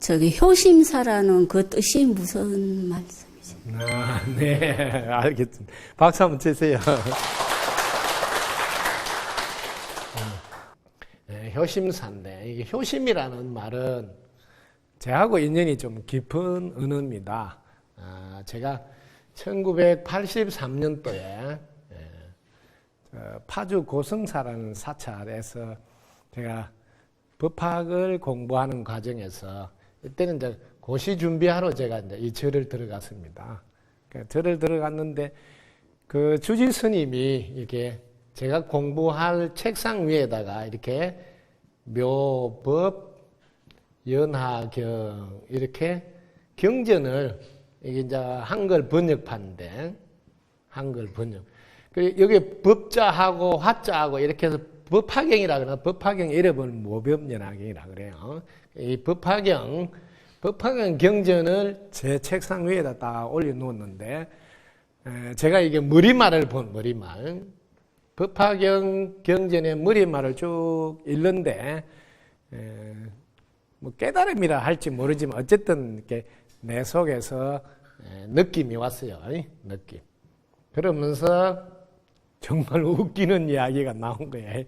저기 효심사라는 그 뜻이 무슨 말씀이죠? 아, 네, 알겠습니다. 박수 한번 치세요. 네, 효심사인데, 이게 효심이라는 말은 제하고 인연이 좀 깊은 언어입니다. 아, 제가 1983년도에 파주 고성사라는 사찰에서 제가 법학을 공부하는 과정에서 이때는 이제 고시 준비하러 제가 이제 이 절을 들어갔습니다. 그 절을 들어갔는데 그 주지 스님이 이렇게 제가 공부할 책상 위에다가 이렇게 묘법, 연하경 이렇게 경전을 이게 이제 한글 번역판인데 한글 번역. 그 여기 법자하고 화자하고 이렇게 해서 법화경이라 그러나 법화경 이름은 모법연화경이라 그래요. 이 법화경 법화경 경전을 제 책상 위에다 딱 올려놓았는데 에, 제가 이게 머리말을 본 머리말 법화경 경전의 머리말을 쭉 읽는데 에, 뭐 깨달음이라 할지 모르지만 어쨌든 이렇게 내 속에서 에, 느낌이 왔어요. 이? 느낌. 그러면서 정말 웃기는 이야기가 나온 거예요.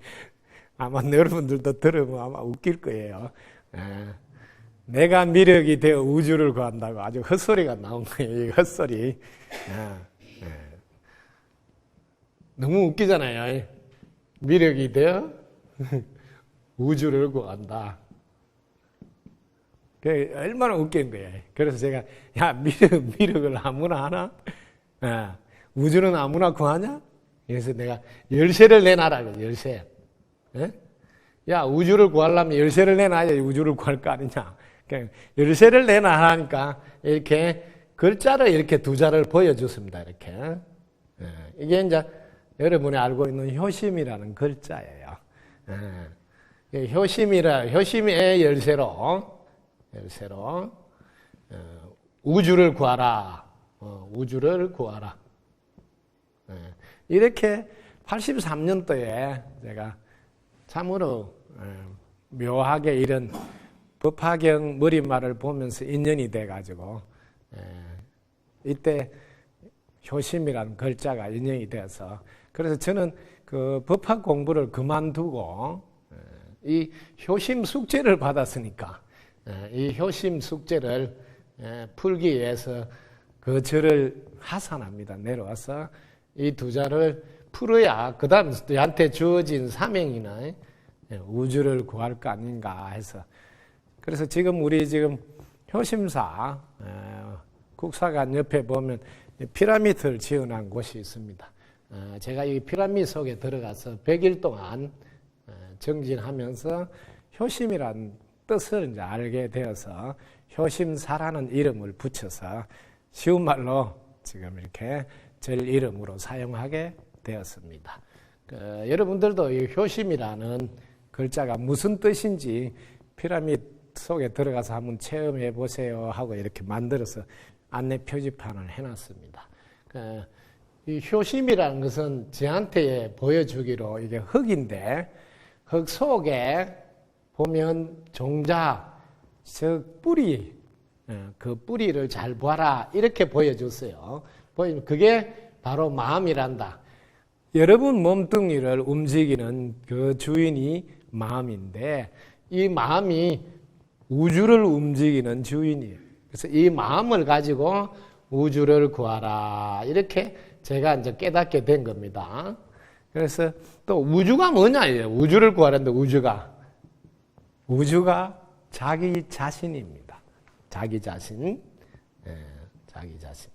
아마 여러분들도 들으면 아마 웃길 거예요. 에, 내가 미력이 되어 우주를 구한다고 아주 헛소리가 나온 거예요. 이 헛소리. 에, 에. 너무 웃기잖아요. 미력이 되어 우주를 구한다. 그 얼마나 웃긴 거예요. 그래서 제가 야 미력 미력을 아무나 하나? 아, 우주는 아무나 구하냐? 그래서 내가 열쇠를 내놔라 열쇠. 예? 야 우주를 구하려면 열쇠를 내놔야 우주를 구할 거 아니냐? 그러니까 열쇠를 내놔 하니까 이렇게 글자를 이렇게 두 자를 보여줬습니다. 이렇게 예, 이게 이제 여러분이 알고 있는 효심이라는 글자예요. 예, 효심이라 효심의 열쇠로 열쇠로 어, 우주를 구하라. 어, 우주를 구하라. 예, 이렇게 83년도에 제가 참으로 어, 묘하게 이런 법화경 머리말을 보면서 인연이 돼가지고 예, 이때 효심이라는 글자가 인연이 되어서 그래서 저는 그 법학 공부를 그만두고 예, 이 효심 숙제를 받았으니까 예, 이 효심 숙제를 예, 풀기 위해서 그 절을 하산합니다. 내려와서 이 두 자를 풀어야 그 다음 너한테 주어진 사명이나 예, 우주를 구할 거 아닌가 해서 그래서 지금 우리 지금 효심사 국사관 옆에 보면 피라미드를 지어놓은 곳이 있습니다. 어, 제가 이 피라미드 속에 들어가서 100일 동안 어, 정진하면서 효심이란 뜻을 이제 알게 되어서 효심사라는 이름을 붙여서 쉬운 말로 지금 이렇게 절 이름으로 사용하게 되었습니다. 그, 여러분들도 이 효심이라는 글자가 무슨 뜻인지 피라미드 속에 들어가서 한번 체험해 보세요 하고 이렇게 만들어서 안내 표지판을 해놨습니다. 그, 이 효심이라는 것은 저한테 보여주기로 이게 흙인데 흙 속에 보면 종자, 즉 뿌리, 어, 그 뿌리를 잘 봐라 이렇게 보여줬어요. 보이면 그게 바로 마음이란다. 여러분 몸뚱이를 움직이는 그 주인이 마음인데 이 마음이 우주를 움직이는 주인이에요. 그래서 이 마음을 가지고 우주를 구하라 이렇게 제가 이제 깨닫게 된 겁니다. 그래서 또 우주가 뭐냐예요. 우주를 구하는데 우주가 우주가 자기 자신입니다. 자기 자신, 예, 자기 자신.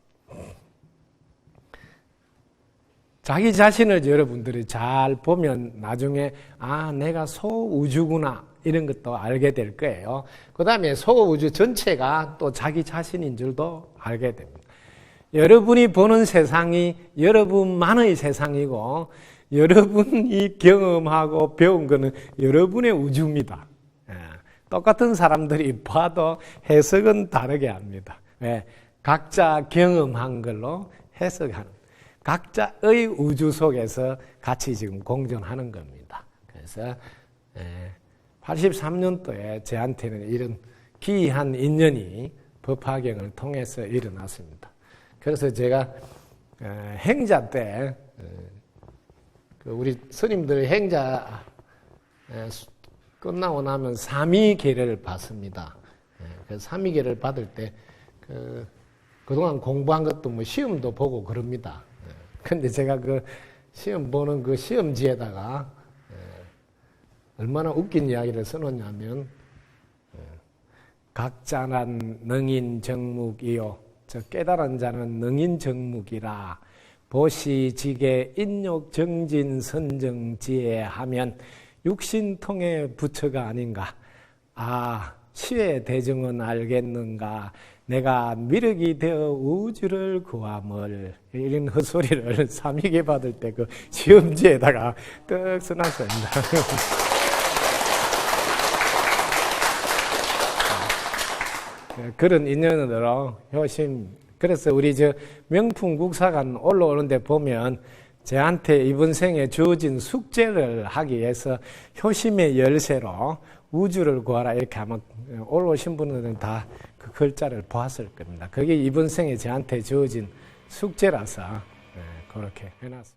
자기 자신을 여러분들이 잘 보면 나중에 아 내가 소우주구나 이런 것도 알게 될 거예요. 그 다음에 소우주 전체가 또 자기 자신인 줄도 알게 됩니다. 여러분이 보는 세상이 여러분만의 세상이고 여러분이 경험하고 배운 것은 여러분의 우주입니다. 예, 똑같은 사람들이 봐도 해석은 다르게 합니다. 예, 각자 경험한 걸로 해석하는 각자의 우주 속에서 같이 지금 공존하는 겁니다. 그래서 83년도에 저한테는 이런 기이한 인연이 법화경을 통해서 일어났습니다. 그래서 제가 어, 행자 때 어, 그 우리 스님들 행자 끝나고 나면 삼위계를 받습니다. 예, 그 삼위계를 받을 때 그, 그동안 공부한 것도 뭐 시험도 보고 그럽니다. 예, 근데 제가 그 시험 보는 그 시험지에다가 예, 얼마나 웃긴 이야기를 써놓냐면 예, 각자란 능인 정묵이요. 저 깨달은 자는 능인 정묵이라. 보시지게 인욕 정진 선정지에 하면 육신통의 부처가 아닌가. 아, 시의 대중은 알겠는가. 내가 미륵이 되어 우주를 구함을 이런 헛소리를 삼위계 받을 때 그 시험지에다가 떡 써놨습니다. 예, 그런 인연으로 효심. 그래서 우리 저 명품 국사관 올라오는데 보면 저한테 이번 생에 주어진 숙제를 하기 위해서 효심의 열쇠로 우주를 구하라 이렇게 아마 올라오신 분들은 다 그 글자를 보았을 겁니다. 그게 이번 생에 저한테 주어진 숙제라서 예, 그렇게 해놨습니다.